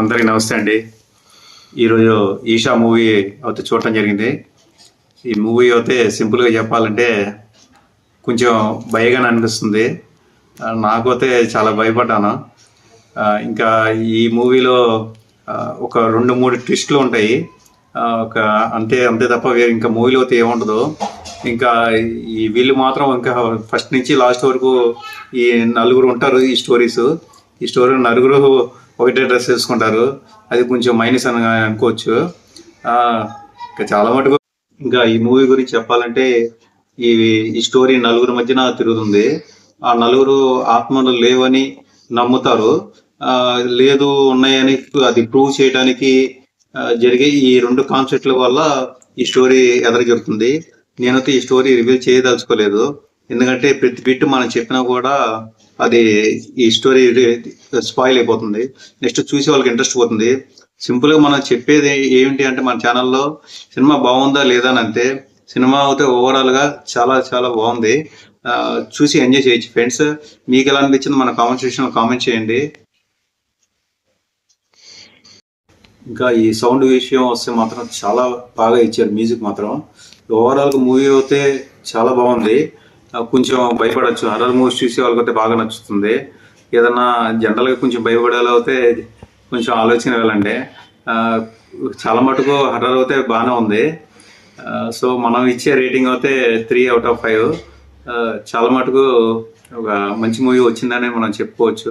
అందరికీ నమస్తే అండి. ఈరోజు ఈషా మూవీ అయితే చూడటం జరిగింది. ఈ మూవీ అయితే సింపుల్గా చెప్పాలంటే కొంచెం భయగానే అనిపిస్తుంది. నాకైతే చాలా భయపడ్డాను. ఇంకా ఈ మూవీలో ఒక రెండు మూడు ట్విస్ట్లు ఉంటాయి. ఒక అంతే అంతే తప్ప వేరే ఇంకా మూవీలో అయితే ఏముండదు. ఇంకా ఈ వీళ్ళు మాత్రం ఇంకా ఫస్ట్ నుంచి లాస్ట్ వరకు ఈ నలుగురు ఉంటారు ఈ స్టోరీస్. ఈ స్టోరీ నలుగురు ఒకటే డ్రెస్ వేసుకుంటారు. అది కొంచెం మైనస్ అని అనుకోవచ్చు. ఇంకా చాలా మటుకు ఇంకా ఈ మూవీ గురించి చెప్పాలంటే ఈ ఈ స్టోరీ నలుగురు మధ్యన తిరుగుతుంది. ఆ నలుగురు ఆత్మలు లేవని నమ్ముతారు. లేదు ఉన్నాయని అది ప్రూవ్ చేయడానికి జరిగే ఈ రెండు కాన్సెప్ట్ల వల్ల ఈ స్టోరీ ఎదర జరుగుతుంది నేనైతే ఈ స్టోరీ రివీల్ చేయదలుచుకోలేదు. ఎందుకంటే ప్రతి బిట్ మనం చెప్పినా కూడా అది ఈ స్టోరీ స్పాయిల్ అయిపోతుంది. నెక్స్ట్ చూసే వాళ్ళకి ఇంట్రెస్ట్ పోతుంది. సింపుల్గా మనం చెప్పేది ఏమిటి అంటే మన ఛానల్లో సినిమా బాగుందా లేదా అని అంతే సినిమా అయితే ఓవరాల్గా చాలా చాలా బాగుంది. చూసి ఎంజాయ్ చేయొచ్చు. ఫ్రెండ్స్ మీకు ఎలా అనిపించింది మన కామెంట్ సెక్షన్ కామెంట్ చేయండి. ఇంకా ఈ సౌండ్ విషయం వస్తే మాత్రం చాలా బాగా ఇచ్చారు. మ్యూజిక్ మాత్రం. ఓవరాల్గా మూవీ అయితే చాలా బాగుంది. కొంచెం భయపడచ్చు. హర్రర్ మూవీస్ చూసే వాళ్ళకైతే బాగా నచ్చుతుంది. ఏదన్నా జనరల్గా కొంచెం భయపడేలా అయితే కొంచెం ఆలోచన వెళ్ళండి. చాలా మటుకు హర్రర్ అయితే బాగానే ఉంది. సో మనం ఇచ్చే రేటింగ్ అయితే త్రీ అవుట్ ఆఫ్ ఫైవ్ చాలా మటుకు ఒక మంచి మూవీ వచ్చిందని మనం చెప్పుకోవచ్చు.